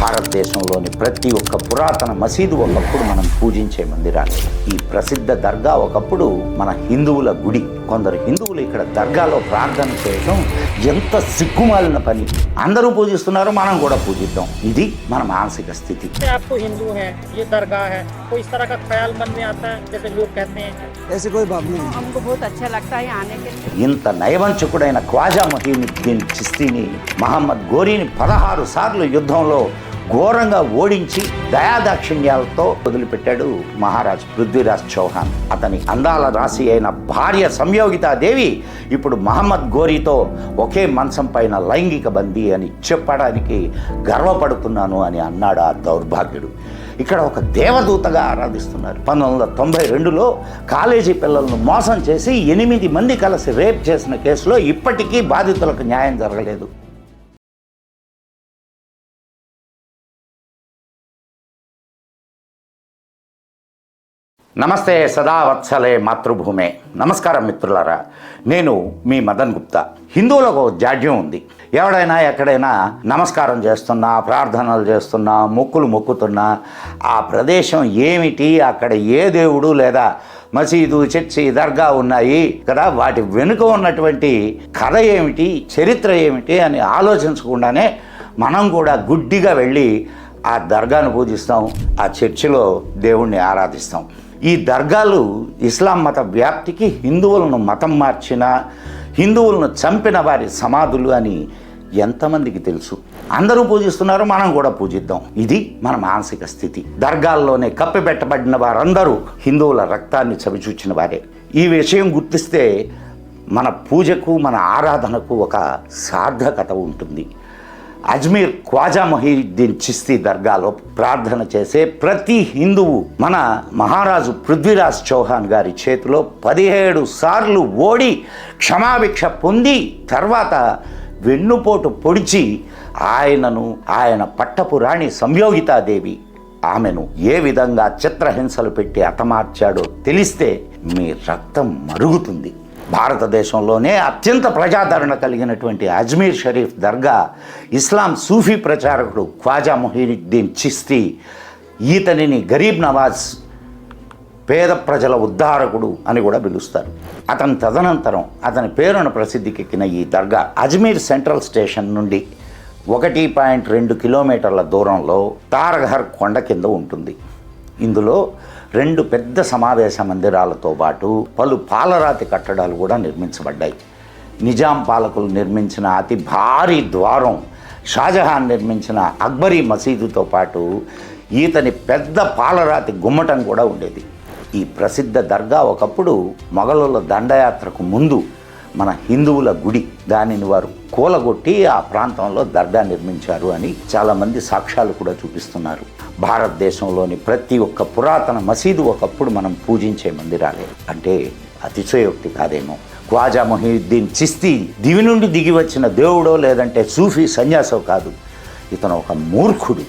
భారతదేశంలోని ప్రతి ఒక్క పురాతన మసీదు ఒకప్పుడు మనం పూజించే మందిరాలు ఈ ప్రసిద్ధ దర్గా ఒకప్పుడు మన హిందువుల గుడి కొందరు హిందువులు ఇక్కడ దర్గాలో ప్రార్థన చేయడం ఎంత సిగ్గుమాలిన పని అందరూ పూజిస్తున్నారు మనం కూడా పూజిద్దాం ఇది మన మానసిక స్థితి से आप तो हिंदू हैं ये दरगाह है कोई इस तरह का ख्याल मन में आता है जैसे लोग कहते हैं ऐसी कोई बात नहीं है हमको बहुत अच्छा लगता है आने के लिए ఇంత నయవంచకుడైన ఖ్వాజా మొహీనుద్దీన్ చిస్తీని మహమ్మద్ గోరీని పదహారు సార్లు యుద్ధంలో ఘోరంగా ఓడించి దయాదాక్షిణ్యాలతో వదిలిపెట్టాడు మహారాజ్ పృథ్వీరాజ్ చౌహాన్. అతని అందాల రాశి అయిన భార్య సంయోగితాదేవి ఇప్పుడు మహమ్మద్ గోరీతో ఒకే మంచం పైన లైంగిక బందీ అని చెప్పడానికి గర్వపడుతున్నాను అని అన్నాడు ఆ దౌర్భాగ్యుడు. ఇక్కడ ఒక దేవదూతగా ఆరాధిస్తున్నారు. పంతొమ్మిది వందల తొంభై రెండులో కాలేజీ పిల్లలను మోసం చేసి ఎనిమిది మంది కలిసి రేప్ చేసిన కేసులో ఇప్పటికీ బాధితులకు న్యాయం జరగలేదు. నమస్తే సదా వత్సలే మాతృభూమే. నమస్కారం మిత్రులారా నేను మీ మదన్ గుప్తా. హిందువులకు జాడ్యం ఉంది. ఎవడైనా ఎక్కడైనా నమస్కారం చేస్తున్నా ప్రార్థనలు చేస్తున్నా మొక్కులు మొక్కుతున్నా ఆ ప్రదేశం ఏమిటి అక్కడ ఏ దేవుడు లేదా మసీదు చర్చి దర్గా ఉన్నాయి కదా వాటి వెనుక ఉన్నటువంటి కథ ఏమిటి చరిత్ర ఏమిటి అని ఆలోచించకుండానే మనం కూడా గుడ్డిగా వెళ్ళి ఆ దర్గాను పూజిస్తాం ఆ చర్చిలో దేవుణ్ణి ఆరాధిస్తాం. ఈ దర్గాలు ఇస్లాం మత వ్యాప్తికి హిందువులను మతం మార్చిన హిందువులను చంపిన వారి సమాధులు అని ఎంతమందికి తెలుసు? అందరూ పూజిస్తున్నారు మనం కూడా పూజిద్దాం. ఇది మన మానసిక స్థితి. దర్గాల్లోనే కప్పిపెట్టబడిన వారందరూ హిందువుల రక్తాన్ని చవిచూచిన వారే. ఈ విషయం గుర్తిస్తే మన పూజకు మన ఆరాధనకు ఒక సార్థకత ఉంటుంది. అజ్మీర్ ఖ్వాజా మొహీద్దీన్ చిస్తీ దర్గాలో ప్రార్థన చేసే ప్రతి హిందువు మన మహారాజు పృథ్వీరాజ్ చౌహాన్ గారి చేతిలో పదిహేడు సార్లు ఓడి క్షమాభిక్ష పొంది తర్వాత వెన్నుపోటు పొడిచి ఆయనను ఆయన పట్టపు రాణి సంయోగితాదేవి ఆమెను ఏ విధంగా చిత్రహింసలు పెట్టి హతమార్చాడో తెలిస్తే మీ రక్తం మరుగుతుంది. భారతదేశంలోనే అత్యంత ప్రజాదరణ కలిగినటువంటి అజ్మీర్ షరీఫ్ దర్గా ఇస్లాం సూఫీ ప్రచారకుడు ఖ్వాజా మొహీనుద్దీన్ చిస్తీ ఈతనిని గరీబ్ నవాజ్ పేద ప్రజల ఉద్ధారకుడు అని కూడా పిలుస్తారు. అతని తదనంతరం అతని పేరున ప్రసిద్ధికెక్కిన ఈ దర్గా అజ్మీర్ సెంట్రల్ స్టేషన్ నుండి ఒకటి పాయింట్ రెండు కిలోమీటర్ల దూరంలో తారఘర్ కొండ కింద ఉంటుంది. ఇందులో రెండు పెద్ద సమావేశ మందిరాలతో పాటు పలు పాలరాతి కట్టడాలు కూడా నిర్మించబడ్డాయి. నిజాం పాలకులు నిర్మించిన అతి భారీ ద్వారం షాజహాన్ నిర్మించిన అక్బరీ మసీదుతో పాటు ఈతని పెద్ద పాలరాతి గుమ్మటం కూడా ఉండేది. ఈ ప్రసిద్ధ దర్గా ఒకప్పుడు మొఘలుల దండయాత్రకు ముందు మన హిందువుల గుడి దానిని వారు కూలగొట్టి ఆ ప్రాంతంలో దర్గా నిర్మించారు అని చాలామంది సాక్ష్యాలు కూడా చూపిస్తున్నారు. భారతదేశంలోని ప్రతి ఒక్క పురాతన మసీదు ఒకప్పుడు మనం పూజించే మందిరాలే. అంటే అతిశయోక్తి కాదేమో. ఖ్వాజా మొహీద్దీన్ చిస్తీ దివి నుండి దిగి వచ్చిన దేవుడో లేదంటే సూఫీ సన్యాసో కాదు. ఇతను ఒక మూర్ఖుడు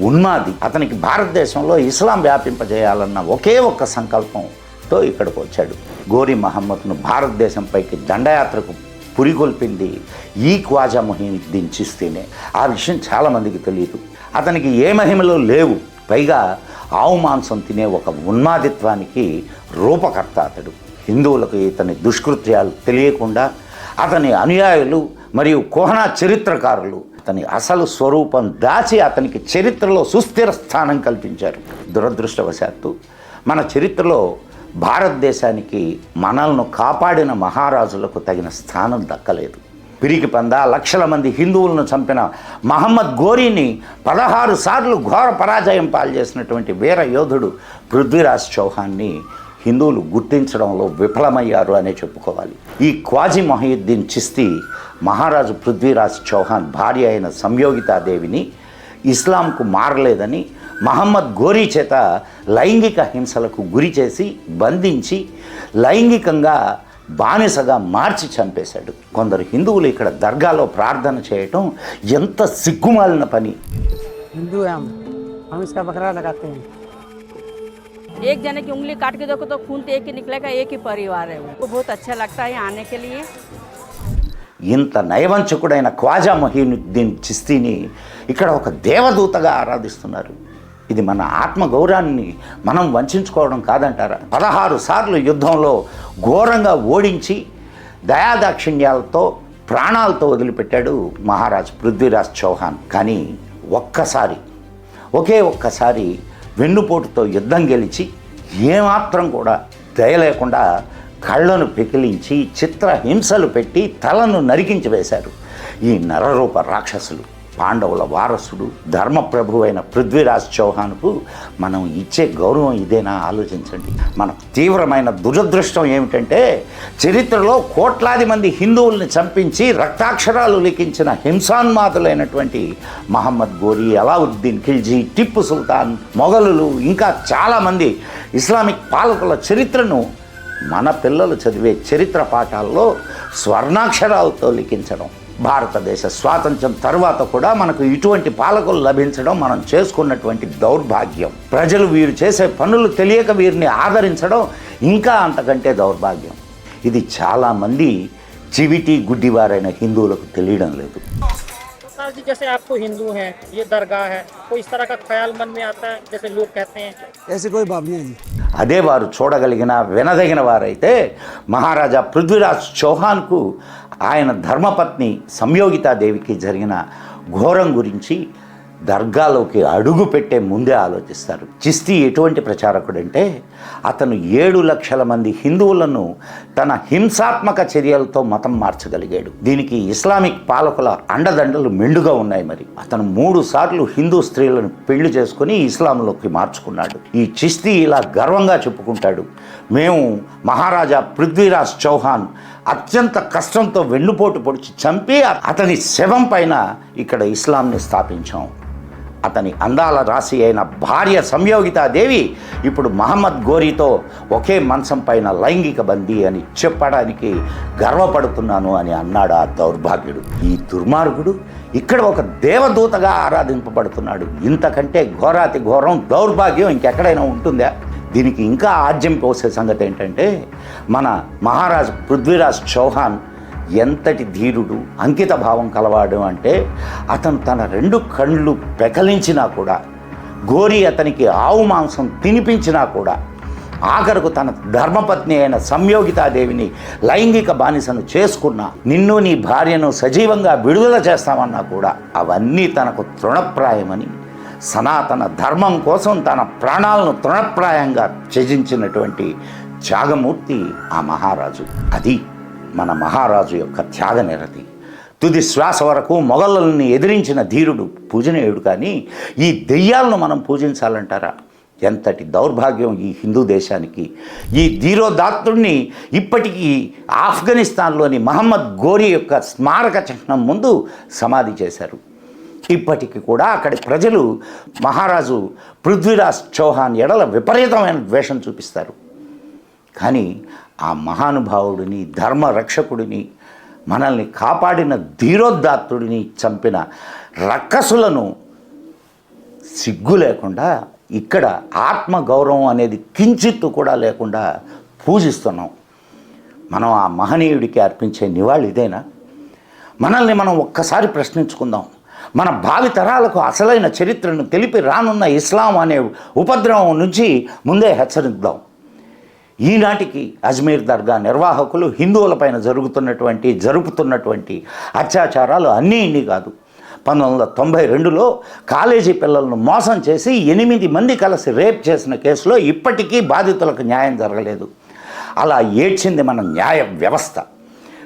ఉన్మాది. అతనికి భారతదేశంలో ఇస్లాం వ్యాపింపజేయాలన్న ఒకే ఒక్క సంకల్పంతో ఇక్కడికి వచ్చాడు. గోరి మహమ్మద్ను భారతదేశంపైకి దండయాత్రకు పురిగొల్పింది ఈ ఖ్వాజా మొహీద్దీన్ చిస్తీనే. ఆ విషయం చాలామందికి తెలియదు. అతనికి ఏ మహిమలు లేవు. పైగా ఆవు మాంసం తినే ఒక ఉన్మాదిత్వానికి రూపకర్త అతడు. హిందువులకు ఇతని దుష్కృత్యాలు తెలియకుండా అతని అనుయాయులు మరియు కోహనా చరిత్రకారులు అతని అసలు స్వరూపం దాచి అతనికి చరిత్రలో సుస్థిర స్థానం కల్పించారు. దురదృష్టవశాత్తు మన చరిత్రలో భారతదేశానికి మనల్ని కాపాడిన మహారాజులకు తగిన స్థానం దక్కలేదు. పిరికి పంద లక్షల మంది హిందువులను చంపిన మహమ్మద్ గోరీని పదహారు సార్లు ఘోర పరాజయం పాల్చేసినటువంటి వీర యోధుడు పృథ్వీరాజ్ చౌహాన్ని హిందువులు గుర్తించడంలో విఫలమయ్యారు అనే చెప్పుకోవాలి. ఈ క్వాజీ మొహయుద్దీన్ చిస్తీ మహారాజు పృథ్వీరాజ్ చౌహాన్ భార్య అయిన సంయోగితాదేవిని ఇస్లాంకు మారలేదని మహమ్మద్ గోరీ చేత లైంగిక హింసలకు గురి చేసి బంధించి లైంగికంగా బానిసగా మార్చి చంపేశాడు కొందరు హిందువులు ఇక్కడ దర్గాలో ప్రార్థన చేయటం ఎంత సిగ్గుమాలిన పని हिंदू है हम हम इसका बकरा लगाते हैं एक जने की उंगली काट के देखो तो खून तो एक ही निकलेगा एक ही परिवार है वो बहुत अच्छा लगता है आने के लिए ఇంత నయవంచకుడైన ఖ్వాజా మొహీనుద్దీన్ చిస్తీని ఇక్కడ ఒక దేవదూతగా ఆరాధిస్తున్నారు ఇది మన ఆత్మగౌరవాన్ని మనం వంచుకోవడం కాదంటారా? పదహారు సార్లు యుద్ధంలో ఘోరంగా ఓడించి దయాదాక్షిణ్యాలతో ప్రాణాలతో వదిలిపెట్టాడు మహారాజ్ పృథ్వీరాజ్ చౌహాన్. కానీ ఒక్కసారి ఒకే ఒక్కసారి వెన్నుపోటుతో యుద్ధం గెలిచి ఏమాత్రం కూడా దయ లేకుండా కళ్ళను పెకిలించి చిత్ర హింసలు పెట్టి తలను నరికించి వేశారు ఈ నరరూప రాక్షసులు. పాండవుల వారసుడు ధర్మప్రభు అయిన పృథ్వీరాజ్ చౌహాన్కు మనం ఇచ్చే గౌరవం ఇదేనా ఆలోచించండి. మన తీవ్రమైన దురదృష్టం ఏమిటంటే చరిత్రలో కోట్లాది మంది హిందువుల్ని చంపించి రక్తాక్షరాలు లిఖించిన హింసాన్మాతులైనటువంటి మహమ్మద్ గోరీ అలావుద్దీన్ ఖిల్జీ టిప్పు సుల్తాన్ మొఘలులు ఇంకా చాలామంది ఇస్లామిక్ పాలకుల చరిత్రను మన పిల్లలు చదివే చరిత్ర పాఠాల్లో స్వర్ణాక్షరాలతో లిఖించడం. భారతదేశ స్వాతంత్ర్యం తర్వాత కూడా మనకు ఇటువంటి పాలకులు లభించడం మనం చేసుకున్నటువంటి దౌర్భాగ్యం ప్రజలు వీరు చేసే పనులు తెలియక వీరిని ఆదరించడం ఇంకా అంతకంటే దౌర్భాగ్యం ఇది చాలామంది చివిటి గుడ్డివారైన హిందువులకు తెలియడం లేదు सर जी जैसे आप तो हिंदू हैं ये दरगाह है कोई इस तरह का ख्याल मन में आता है जैसे लोग कहते हैं ऐसी कोई बात नहीं है जी అదే వారు చూడగలిగిన వినదగిన వారైతే మహారాజా పృథ్వీరాజ్ చౌహాన్కు ఆయన ధర్మపత్ని సంయోగితాదేవికి జరిగిన ఘోరం గురించి దర్గాలోకి అడుగు పెట్టే ముందే ఆలోచిస్తారు. చిస్తీ ఎటువంటి ప్రచారకుడంటే అతను ఏడు లక్షల మంది హిందువులను తన హింసాత్మక చర్యలతో మతం మార్చగలిగాడు. దీనికి ఇస్లామిక్ పాలకుల అండదండలు మెండుగా ఉన్నాయి మరి. అతను మూడు సార్లు హిందూ స్త్రీలను పెళ్ళి చేసుకుని ఇస్లాంలోకి మార్చుకున్నాడు. ఈ చిస్తీ ఇలా గర్వంగా చెప్పుకుంటాడు. మేము మహారాజా పృథ్వీరాజ్ చౌహాన్ అత్యంత కష్టంతో వెన్నుపోటు పొడిచి చంపి అతని శవం పైన ఇక్కడ ఇస్లాంని స్థాపించాం. అతని అందాల రాశి అయిన భార్య సంయోగితాదేవి ఇప్పుడు మహమ్మద్ గోరీతో ఒకే మంచం పైన లైంగిక బందీ అని చెప్పడానికి గర్వపడుతున్నాను అని అన్నాడు ఆ దౌర్భాగ్యుడు. ఈ దుర్మార్గుడు ఇక్కడ ఒక దేవదూతగా ఆరాధింపబడుతున్నాడు. ఇంతకంటే ఘోరాతి ఘోరం దౌర్భాగ్యం ఇంకెక్కడైనా ఉంటుందా? దీనికి ఇంకా ఆజ్యం పోసే సంగతి ఏంటంటే మన మహారాజ్ పృథ్వీరాజ్ చౌహాన్ ఎంతటి ధీరుడు అంకిత భావం కలవాడు అంటే అతను తన రెండు కళ్ళు పెకలించినా కూడా గోరి అతనికి ఆవు మాంసం తినిపించినా కూడా ఆఖరకు తన ధర్మపత్ని అయిన సంయోగితాదేవిని లైంగిక బానిసను చేసుకున్నా నిన్ను నీ భార్యను సజీవంగా విడుదల చేస్తామన్నా కూడా అవన్నీ తనకు తృణప్రాయమని సనాతన ధర్మం కోసం తన ప్రాణాలను తృణప్రాయంగా త్యజించినటువంటి త్యాగమూర్తి ఆ మహారాజు. అది మన మహారాజు యొక్క త్యాగ నిరతి. తుది శ్వాస వరకు మొఘలుల్ని ఎదిరించిన ధీరుడు పూజనీయుడు కానీ ఈ దెయ్యాలను మనం పూజించాలంటారా? ఎంతటి దౌర్భాగ్యం ఈ హిందూ దేశానికి. ఈ ధీరోదాత్తుడిని ఇప్పటికీ ఆఫ్ఘనిస్తాన్లోని మహమ్మద్ గోరీ యొక్క స్మారక చిహ్నం ముందు సమాధి చేశారు. ఇప్పటికి కూడా అక్కడి ప్రజలు మహారాజు పృథ్వీరాజ్ చౌహాన్ ఎడల విపరీతమైన ద్వేషం చూపిస్తారు. కానీ ఆ మహానుభావుడిని ధర్మ రక్షకుడిని మనల్ని కాపాడిన ధీరోదాత్తుడిని చంపిన రక్కసులను సిగ్గు లేకుండా ఇక్కడ ఆత్మగౌరవం అనేది కించిత్తు కూడా లేకుండా పూజిస్తున్నాం. మనం ఆ మహనీయుడికి అర్పించే నివాళి ఇదేనా? మనల్ని మనం ఒక్కసారి ప్రశ్నించుకుందాం. మన భావితరాలకు అసలైన చరిత్రను తెలిపి రానున్న ఇస్లాం అనే ఉపద్రవం నుంచి ముందే హెచ్చరిద్దాం. ఈనాటికి అజ్మీర్ దర్గా నిర్వాహకులు హిందువులపైన జరుగుతున్నటువంటి జరుపుతున్నటువంటి అత్యాచారాలు అన్నీ ఇన్ని కాదు. పంతొమ్మిది వందల తొంభై రెండులో కాలేజీ పిల్లలను మోసం చేసి ఎనిమిది మంది కలిసి రేప్ చేసిన కేసులో ఇప్పటికీ బాధితులకు న్యాయం జరగలేదు. అలా ఏడ్చింది మన న్యాయ వ్యవస్థ.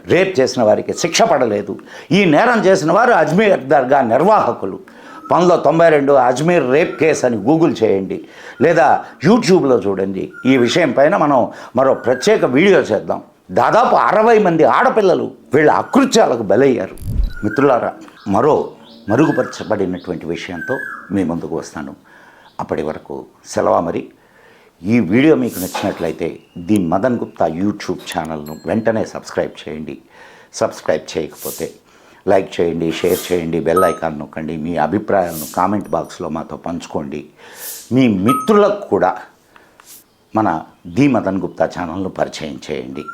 రేప్ చేసిన వారికి శిక్ష పడలేదు. ఈ నేరం చేసిన వారు అజ్మీర్ దర్గా నిర్వాహకులు. పంతొమ్మిది తొంభై రెండు అజ్మీర్ రేప్ కేసు అని గూగుల్ చేయండి. లేదా యూట్యూబ్లో చూడండి. ఈ విషయం పైన మనం మరో ప్రత్యేక వీడియో చేద్దాం. దాదాపు అరవై మంది ఆడపిల్లలు వీళ్ళ అకృత్యాలకు బలయ్యారు. మిత్రులారా మరో మరుగుపరచబడినటువంటి విషయంతో మీ ముందుకు వస్తాను. అప్పటి వరకు సెలవా మరి? ఈ వీడియో మీకు నచ్చినట్లయితే ది మదన్ గుప్తా యూట్యూబ్ ఛానల్ను వెంటనే సబ్స్క్రైబ్ చేయండి. సబ్స్క్రైబ్ చేయకపోతే లైక్ చేయండి షేర్ చేయండి బెల్ ఐకాన్ నొక్కండి మీ అభిప్రాయాలను కామెంట్ బాక్స్లో మాతో పంచుకోండి. మీ మిత్రులకు కూడా మన ది మదన్ గుప్తా ఛానల్ను పరిచయం చేయండి.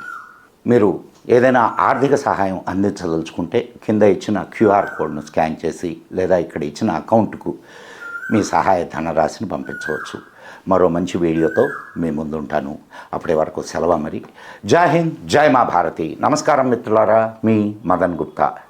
మీరు ఏదైనా ఆర్థిక సహాయం అందించదలుచుకుంటే కింద ఇచ్చిన క్యూఆర్ కోడ్ను స్కాన్ చేసి లేదా ఇక్కడ ఇచ్చిన అకౌంట్కు మీ సహాయ ధనరాశిని పంపించవచ్చు. మరో మంచి వీడియోతో మీ ముందుంటాను. అప్పటి వరకు సెలవు మరి జై హింద్ జై మా భారతి. నమస్కారం మిత్రులారా మీ మదన్ గుప్తా.